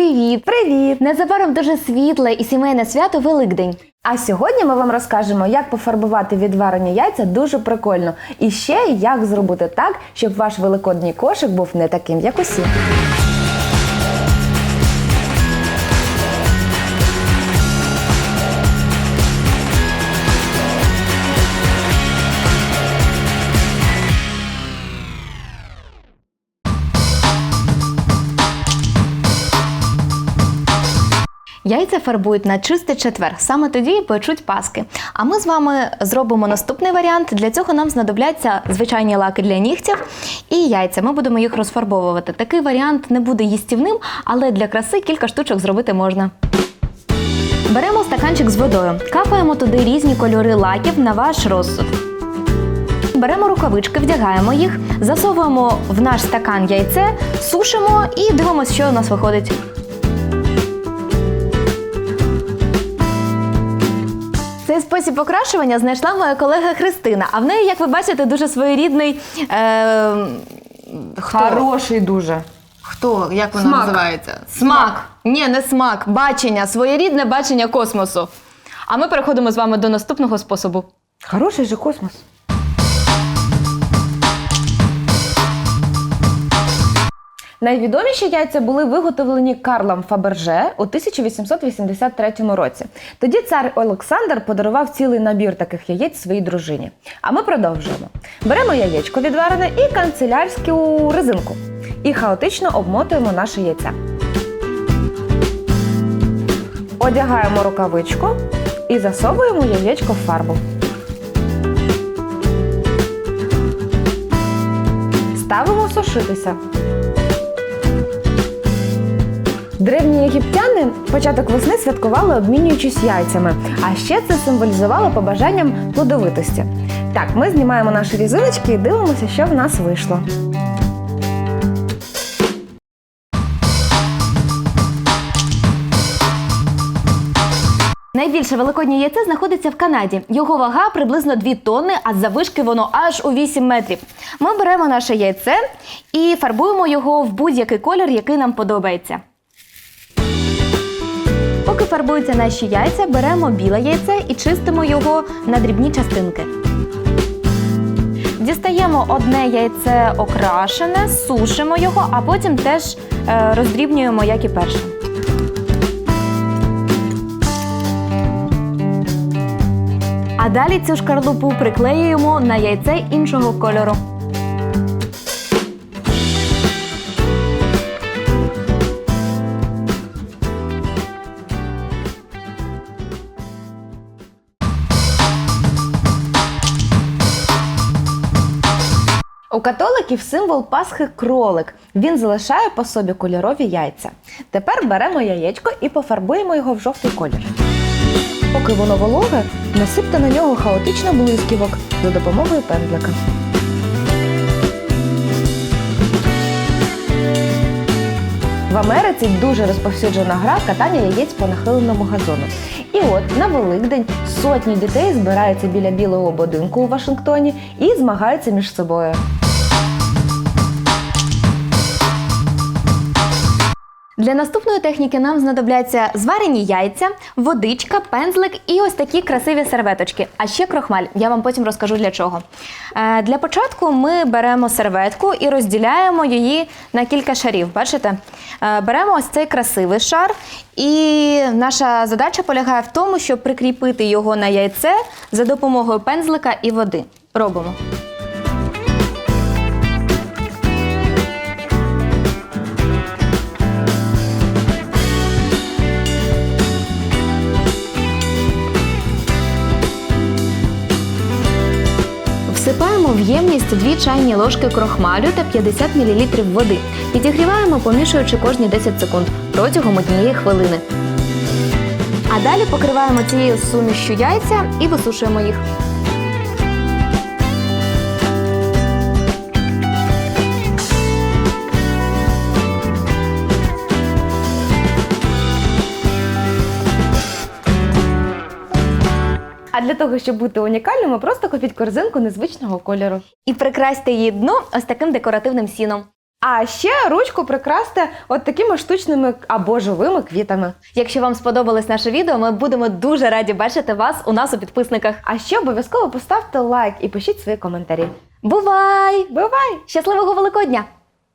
Привіт! Привіт! Незабаром дуже світле і сімейне свято Великдень. А сьогодні ми вам розкажемо, як пофарбувати відварені яйця дуже прикольно. І ще як зробити так, щоб ваш великодній кошик був не таким, як усі. Яйця фарбують на чистий четвер. Саме тоді печуть паски. А ми з вами зробимо наступний варіант. Для цього нам знадобляться звичайні лаки для нігтів і яйця. Ми будемо їх розфарбовувати. Такий варіант не буде їстівним, але для краси кілька штучок зробити можна. Беремо стаканчик з водою, капаємо туди різні кольори лаків на ваш розсуд. Беремо рукавички, вдягаємо їх, засовуємо в наш стакан яйце, сушимо і дивимося, що у нас виходить. Спосіб окрашування знайшла моя колега Христина. А в неї, як ви бачите, дуже своєрідний. Е, хто? Хороший дуже. Хто? Як вона Смак. називається? Смак. Ні, не смак. Бачення, своєрідне бачення космосу. А ми переходимо з вами до наступного способу. Хороший же космос. Найвідоміші яйця були виготовлені Карлом Фаберже у 1883 році. Тоді цар Олександр подарував цілий набір таких яєць своїй дружині. А ми продовжуємо. Беремо яєчко відварене і канцелярську резинку. І хаотично обмотуємо наше яйце. Одягаємо рукавичку і засовуємо яєчко в фарбу. Ставимо сушитися. Древні єгиптяни початок весни святкували, обмінюючись яйцями, а ще це символізувало побажанням плодовитості. Так, ми знімаємо наші різиночки і дивимося, що в нас вийшло. Найбільше великоднє яйце знаходиться в Канаді. Його вага приблизно 2 тонни, а завишки воно аж у 8 метрів. Ми беремо наше яйце і фарбуємо його в будь-який колір, який нам подобається. Поки фарбуються наші яйця, беремо біле яйце і чистимо його на дрібні частинки. Дістаємо одне яйце окрашене, сушимо його, а потім теж е, роздрібнюємо, як і перше. А далі цю шкарлупу приклеюємо на яйце іншого кольору. Католиків символ Пасхи кролик. Він залишає по собі кольорові яйця. Тепер беремо яєчко і пофарбуємо його в жовтий колір. Поки воно вологе, насипте на нього хаотично блисківок за допомогою пендлика. В Америці дуже розповсюджена гра катання яєць по нахиленому газону. І от на Великдень сотні дітей збираються біля білого будинку у Вашингтоні і змагаються між собою. Для наступної техніки нам знадобляться зварені яйця, водичка, пензлик і ось такі красиві серветочки. А ще крохмаль. Я вам потім розкажу для чого. Е, для початку ми беремо серветку і розділяємо її на кілька шарів. Бачите? Е, беремо ось цей красивий шар, і наша задача полягає в тому, щоб прикріпити його на яйце за допомогою пензлика і води. Робимо. Всипаємо в ємність 2 чайні ложки крохмалю та 50 мл води. Підігріваємо, помішуючи кожні 10 секунд протягом однієї хвилини. А далі покриваємо цією сумішю яйця і висушуємо їх. А для того, щоб бути унікальними, просто купіть корзинку незвичного кольору. І прикрасьте її дно ось таким декоративним сіном. А ще ручку прикрасти от такими штучними або живими квітами. Якщо вам сподобалось наше відео, ми будемо дуже раді бачити вас у нас у підписниках. А ще обов'язково поставте лайк і пишіть свої коментарі. Бувай! Бувай! Щасливого Великодня!